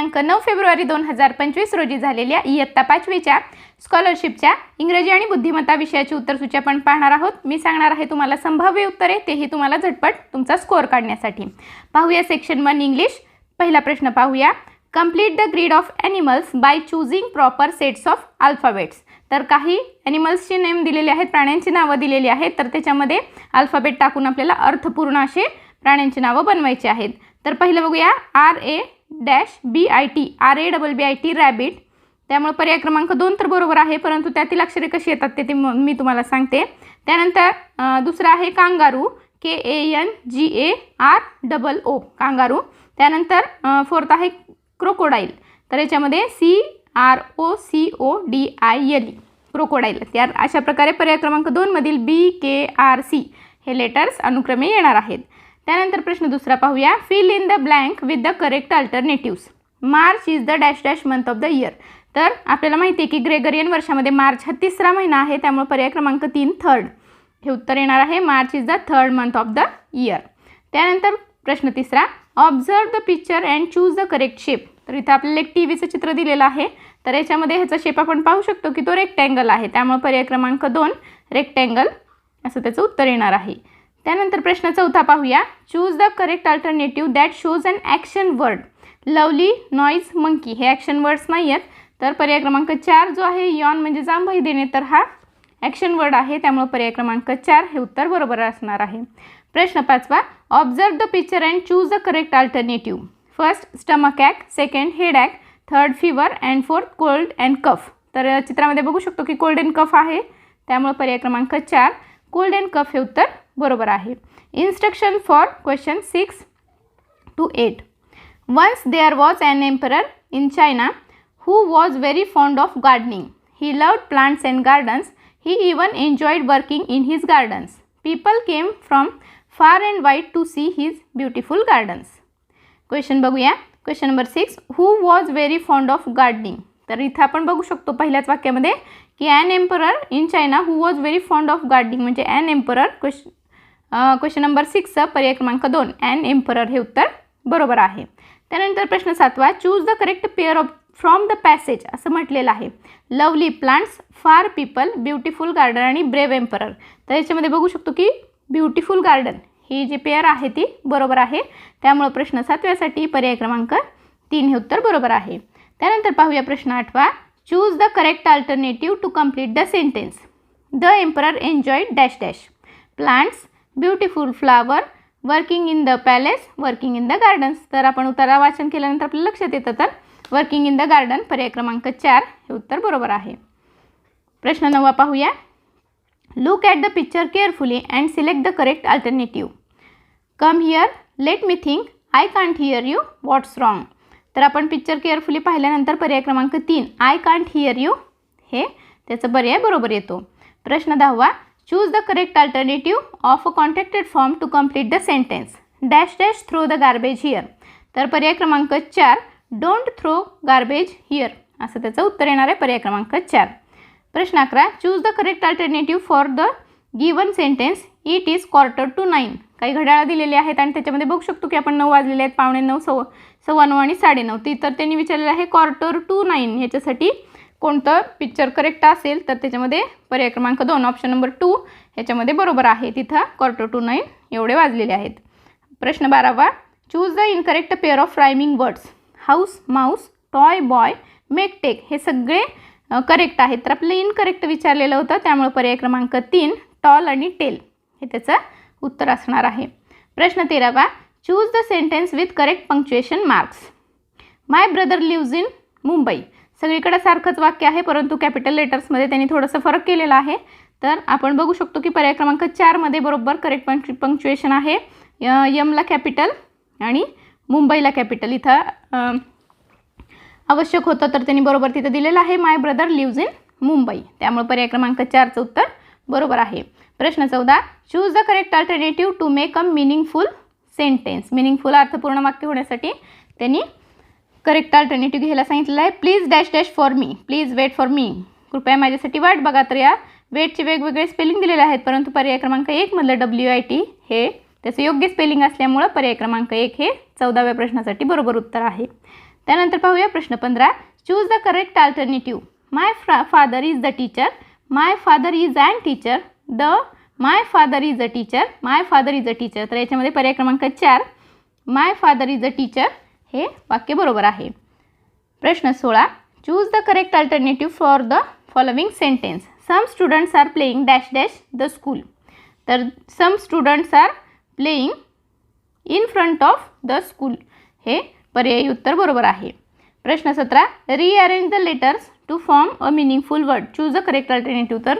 दिनांक नऊ फेब्रुवारी दोन हजार पंचवीस रोजी झालेल्या इयत्ता पाचवीच्या स्कॉलरशिपच्या इंग्रजी आणि बुद्धिमत्ता विषयाची उत्तरसूची आपण पाहणार आहोत. मी सांगणार आहे तुम्हाला संभाव्य उत्तरे तेही तुम्हाला झटपट तुमचा स्कोअर काढण्यासाठी. पाहूया सेक्शन वन इंग्लिश पहिला प्रश्न पाहूया. Complete the grid of animals by choosing proper sets of alphabets तर काही ॲनिमल्सचे नेम दिलेले आहेत प्राण्यांची नावं दिलेली आहेत तर त्याच्यामध्ये अल्फाबेट टाकून आपल्याला अर्थपूर्ण असे प्राण्यांची नावं बनवायची आहेत. तर पहिलं बघूया. R A dash B I T R A double B I T rabbit. त्यामुळे पर्याय क्रमांक दोन तर बरोबर आहे परंतु त्यातील अक्षरे कशी येतात ते ते मी तुम्हाला सांगते. त्यानंतर दुसरं आहे kangaroo K A N G A R double O kangaroo. त्यानंतर फोर्थ आहे क्रोकोडाईल. तर याच्यामध्ये C R O C O D I L crocodile. त्या अशा प्रकारे पर्याय क्रमांक दोनमधील बी के आर सी हे लेटर्स अनुक्रमे येणार आहेत. त्यानंतर प्रश्न दुसरा पाहूया. Fill in the blank with the correct alternatives March is the dash dash month of the year तर आपल्याला माहिती आहे की ग्रेगरियन वर्षामध्ये मार्च हा तिसरा महिना आहे त्यामुळे पर्याय क्रमांक तीन थर्ड हे उत्तर येणार आहे. March is the third month of the year त्यानंतर प्रश्न तिसरा. Observe the picture and choose the correct shape तर इथं आपल्याला एक टी व्हीचं चित्र दिलेलं आहे. तर याच्यामध्ये ह्याचा शेप आपण पाहू शकतो की तो रेक्टँगल आहे. त्यामुळे पर्याय क्रमांक दोन रेक्टँगल असं त्याचं उत्तर येणार आहे. त्यानंतर प्रश्न चौथा पाहूया. Choose the correct alternative that shows an action word lovely noise monkey हे ॲक्शन वर्ड्स नाही आहेत तर पर्याय क्रमांक चार जो आहे यॉन म्हणजे जांभई देणे तर हा ॲक्शन वर्ड आहे. त्यामुळे पर्याय क्रमांक चार हे उत्तर बरोबर असणार आहे. प्रश्न पाचवा. Observe the picture and choose the correct alternative first stomach ache second head ache third fever and fourth cold and cough तर चित्रामध्ये बघू शकतो की कोल्ड अँड कफ आहे. त्यामुळे पर्याय क्रमांक चार. कोल्ड अँड कफ हे उत्तर बरोबर आहे. Instruction for question six to eight once there was an emperor in China who was very fond of gardening he loved plants and gardens he even enjoyed working in his gardens people came from far and wide to see his beautiful gardens question बघूया. Question number six who was very fond of gardening तर इथं आपण बघू शकतो पहिल्याच वाक्यामध्ये की an emperor in China who was very fond of gardening म्हणजे an emperor question question number six पर्याय क्रमांक दोन अँड एम्परर हे उत्तर बरोबर आहे. त्यानंतर प्रश्न सातवा choose the correct pair of from the passage असं म्हटलेलं आहे. Lovely plants far people beautiful garden आणि ब्रेव एम्परर तर याच्यामध्ये बघू शकतो की ब्युटिफुल गार्डन ही जी पेअर आहे ती बरोबर आहे. त्यामुळं प्रश्न सातव्यासाठी पर्याय क्रमांक तीन हे उत्तर बरोबर आहे. त्यानंतर पाहूया प्रश्न आठवा choose the correct alternative to complete the sentence the emperor enjoy dash dash plants beautiful flower working in the palace working in the gardens. तर आपण उत्तरा वाचन केल्यानंतर आपल्याला लक्षात येतं तर वर्किंग इन द गार्डन पर्याय क्रमांक चार हे उत्तर बरोबर आहे. प्रश्न नववा पाहूया. Look at the picture carefully and select the correct alternative come here let me think I can't hear you what's wrong तर आपण पिक्चर केअरफुली पाहिल्यानंतर पर्याय क्रमांक तीन. आय कांट हिअर यू हे त्याचा पर्याय बरोबर येतो. प्रश्न दहावा. Choose the correct alternative of a contacted form to complete the sentence dash dash throw the garbage here तर पर्याय क्रमांक चार डोंट थ्रो गार्बेज हिअर असं त्याचं उत्तर येणार आहे पर्याय क्रमांक चार. प्रश्न अकरा choose the correct alternative for the given sentence it is quarter to nine काही घड्याळा दिलेले आहेत आणि त्याच्यामध्ये बघू शकतो की आपण नऊ वाजलेले आहेत पावणे नऊ सव्वा सव्वा नऊ आणि साडेनऊ ती तर त्यांनी विचारलेलं आहे क्वार्टर टू नाईन ह्याच्यासाठी. कोणतं पिक्चर करेक्ट असेल तर त्याच्यामध्ये पर्याय क्रमांक दोन ऑप्शन नंबर टू ह्याच्यामध्ये बरोबर आहे. तिथं क्वार्टर टू नाईन एवढे वाजलेले आहेत. प्रश्न बारावा choose the incorrect pair of rhyming words house mouse toy boy make take हे सगळे करेक्ट आहेत. तर आपलं इनकरेक्ट विचारलेलं होतं त्यामुळे पर्याय क्रमांक तीन टॉल आणि टेल हे त्याचं उत्तर असणार आहे. प्रश्न तेरावा choose the sentence with correct punctuation marks my brother lives in Mumbai सगळीकडे सारखंच वाक्य आहे परंतु कॅपिटल लेटर्समध्ये त्यांनी थोडंसं फरक केलेला आहे. तर आपण बघू शकतो की पर्याय क्रमांक चारमध्ये बरोबर करेक्ट पंक् पंक्च्युएशन आहे. य- यमला कॅपिटल आणि मुंबईला कॅपिटल इथं आवश्यक होतं तर त्यांनी बरोबर तिथं दिलेलं आहे. My brother lives in Mumbai. त्यामुळे पर्याय क्रमांक चारचं उत्तर बरोबर आहे. प्रश्न चौदा. Choose the correct alternative to make a meaningful sentence meaningful अर्थपूर्ण वाक्य होण्यासाठी त्यांनी करेक्ट अल्टरनेटिव्ह घ्यायला सांगितलेलं आहे. Please dash dash for me please wait for me कृपया माझ्यासाठी वाट बघा तर या. वेटचे वेगवेगळे स्पेलिंग दिलेले आहेत. परंतु पर्याय क्रमांक एकमधलं डब्ल्यू आय टी हे त्याचं योग्य स्पेलिंग असल्यामुळं पर्याय क्रमांक एक हे चौदाव्या प्रश्नासाठी बरोबर उत्तर आहे. त्यानंतर पाहूया प्रश्न पंधरा. Choose the correct alternative my Fra father is the teacher my father is and teacher the my father is a teacher my father is a teacher तर याच्यामध्ये पर्याय क्रमांक चार. My father is a teacher हे वाक्य बरोबर आहे. प्रश्न सोळा. Choose the correct alternative for the following sentence some students are playing dash dash the school तर some students are playing in front of the school हे पर्यायी उत्तर बरोबर आहे. प्रश्न सतरा. Rearrange the letters to form a meaningful word choose the correct alternative तर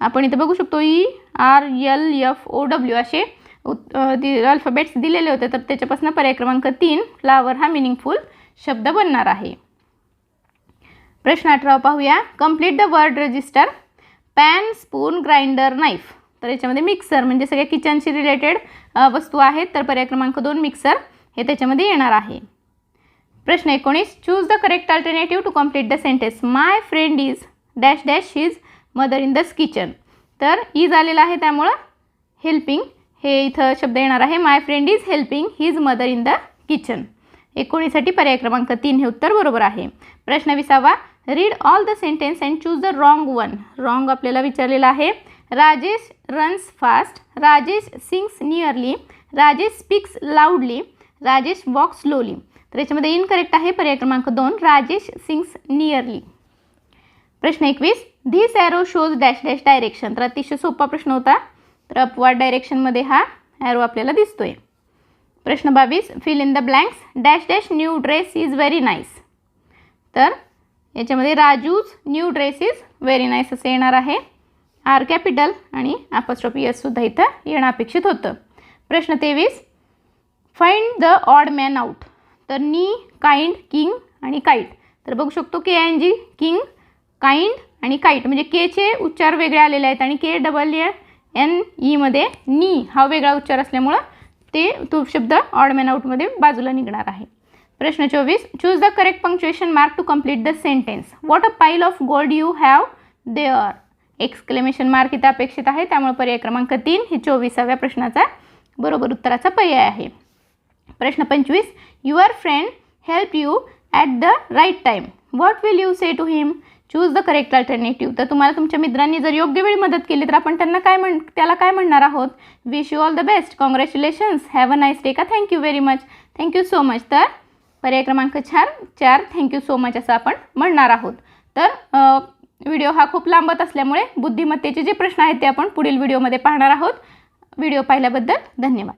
आपण इथं बघू शकतो E R L F O W असे अल्फाबेट्स दिलेले होते तर त्याच्यापासून पर्याय क्रमांक तीन फ्लावर हा मिनिंगफुल शब्द बनणार आहे. प्रश्न अठरा पाहूया. Complete the word register pan spoon grinder knife तर याच्यामध्ये मिक्सर म्हणजे सगळ्या किचनशी रिलेटेड वस्तू आहेत तर पर्याय क्रमांक दोन मिक्सर हे त्याच्यामध्ये येणार आहे. प्रश्न एकोणीस. Choose the correct alternative to complete the sentence my friend is dash dash is mother in the kitchen तर इज आलेला आहे त्यामुळं हेल्पिंग हे इथं शब्द येणार आहे. My friend is helping his mother in the kitchen एकोणीसाठी पर्याय क्रमांक तीन हे उत्तर बरोबर आहे. प्रश्न विसावा. Read all the sentence and choose the wrong one wrong आपल्याला विचारलेला आहे. Rajesh runs fast Rajesh sings nearly Rajesh speaks loudly Rajesh walk slowly तर याच्यामध्ये इनकरेक्ट आहे. पर्याय क्रमांक दोन. राजेश सिंग्स नियरली प्रश्न एकवीस. The arrow shows dash dash direction तर अतिशय सोपा प्रश्न होता. तर अपवार्ड डायरेक्शनमध्ये हा ॲरो आपल्याला दिसतो आहे प्रश्न बावीस fill in the blanks dash dash new dress is very nice तर याच्यामध्ये Raju's new dress is very nice असं येणार आहे. आर कॅपिटल आणि आपस्ट्रॉपी एससुद्धा इथं येणं अपेक्षित होतं. प्रश्न तेवीस find the odd man out तर नी काइंड किंग आणि काईट तर बघू शकतो K N G king kind आणि काईट म्हणजे केचे उच्चार वेगळे आलेले आहेत आणि के डबल एन ईमध्ये e नी हा वेगळा उच्चार असल्यामुळं ते तो शब्द ऑड मॅन आउटमध्ये बाजूला निघणार आहे. प्रश्न चोवीस choose the correct punctuation mark to complete the sentence what a pile of gold you have there exclamation mark इथं अपेक्षित आहे त्यामुळे पर्याय क्रमांक तीन हे चोवीसाव्या प्रश्नाचा बरोबर उत्तराचा पर्याय आहे. प्रश्न पंचवीस your friend help you at the right time what will you say to him choose the correct alternative तर तुम्हाला तुमच्या मित्रांनी जर योग्य वेळी मदत केली तर आपण त्यांना काय म्हण त्याला काय म्हणणार आहोत? Wish you all the best congratulations have a nice day का? Thank you very much thank you so much तर पर्याय क्रमांक चार चार थँक्यू सो मच असं आपण म्हणणार आहोत. तर व्हिडिओ हा खूप लांबत असल्यामुळे बुद्धिमत्तेचे जे प्रश्न आहेत ते आपण पुढील व्हिडिओमध्ये पाहणार आहोत. व्हिडिओ पाहिल्याबद्दल धन्यवाद.